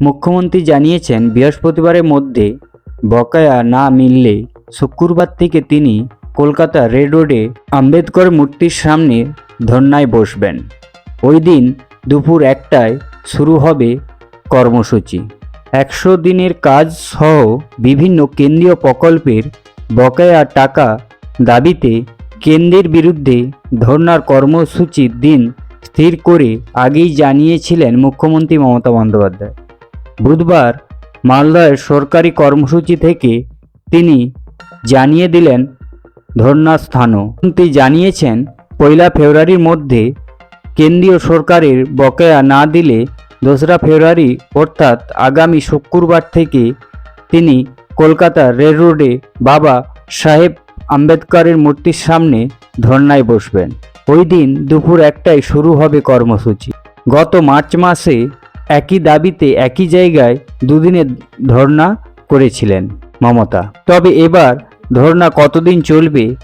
মুখ্যমন্ত্রী জানিয়েছেন, বৃহস্পতিবারের মধ্যে বকেয়া না মিললে শুক্রবার থেকে তিনি কলকাতা রেড রোডে আম্বেদকর মূর্তির সামনে ধর্নায় বসবেন। ওই দিন দুপুর একটায় শুরু হবে কর্মসূচি। একশো দিনের কাজ সহ বিভিন্ন কেন্দ্রীয় প্রকল্পের বকেয়া টাকা দাবিতে কেন্দ্রের বিরুদ্ধে ধর্নার কর্মসূচির দিন স্থির করে আগেই জানিয়েছিলেন মুখ্যমন্ত্রী মমতা বন্দ্যোপাধ্যায়। বুধবার মালদহের সরকারি কর্মসূচি থেকে তিনি জানিয়ে দিলেন ধর্নার স্থানও। তিনি জানিয়েছেন, পয়লা ফেব্রুয়ারির মধ্যে কেন্দ্রীয় সরকারের বকেয়া না দিলে দোসরা ফেব্রুয়ারি, অর্থাৎ আগামী শুক্রবার থেকে তিনি কলকাতার রেল রোডে বাবা সাহেব আম্বেদকরের মূর্তির সামনে ধর্নায় বসবেন। ওই দিন দুপুর একটায় শুরু হবে কর্মসূচি। গত মার্চ মাসে একই দাবিতে একই জায়গায় দুদিনের ধর্না করেছিলেন মমতা। তবে এবার ধর্না কতদিন চলবে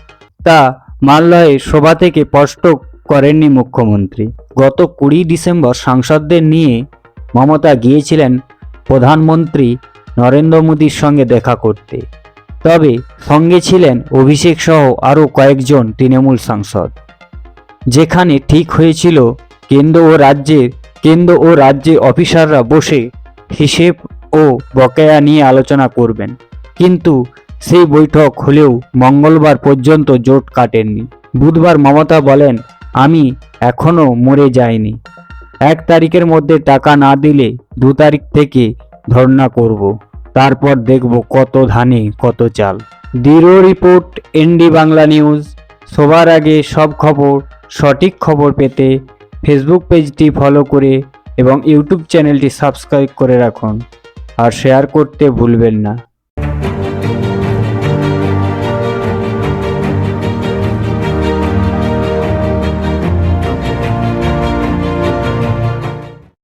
তা মালদহের সভা থেকে স্পষ্ট করেননি মুখ্যমন্ত্রী। গত কুড়ি ডিসেম্বর সাংসদদের নিয়ে মমতা গিয়েছিলেন প্রধানমন্ত্রী নরেন্দ্র মোদীর সঙ্গে দেখা করতে। তবে সঙ্গে ছিলেন অভিষেক সহ আরও কয়েকজন তৃণমূল সাংসদ। যেখানে ঠিক হয়েছিল কেন্দ্র ও রাজ্যের কেন্দ্র ও রাজ্যে অফিসাররা বসে হিসেব ও বকেয়া নিয়ে আলোচনা করবেন। কিন্তু সেই বৈঠক হলেও মঙ্গলবার পর্যন্ত জোট কাটেননি। বুধবার মমতা বলেন, আমি এখনও মরে যাইনি। এক তারিখের মধ্যে টাকা না দিলে দু তারিখ থেকে ধর্ণা করব। তারপর দেখব কত ধানে কত চাল। দৃঢ় রিপোর্ট, এনডি বাংলা নিউজ। সবার আগে সব খবর, সঠিক খবর পেতে ফেসবুক পেজটি ফলো করে এবং ইউটিউব চ্যানেলটি সাবস্ক্রাইব করে রাখুন। আর শেয়ার করতে ভুলবেন না।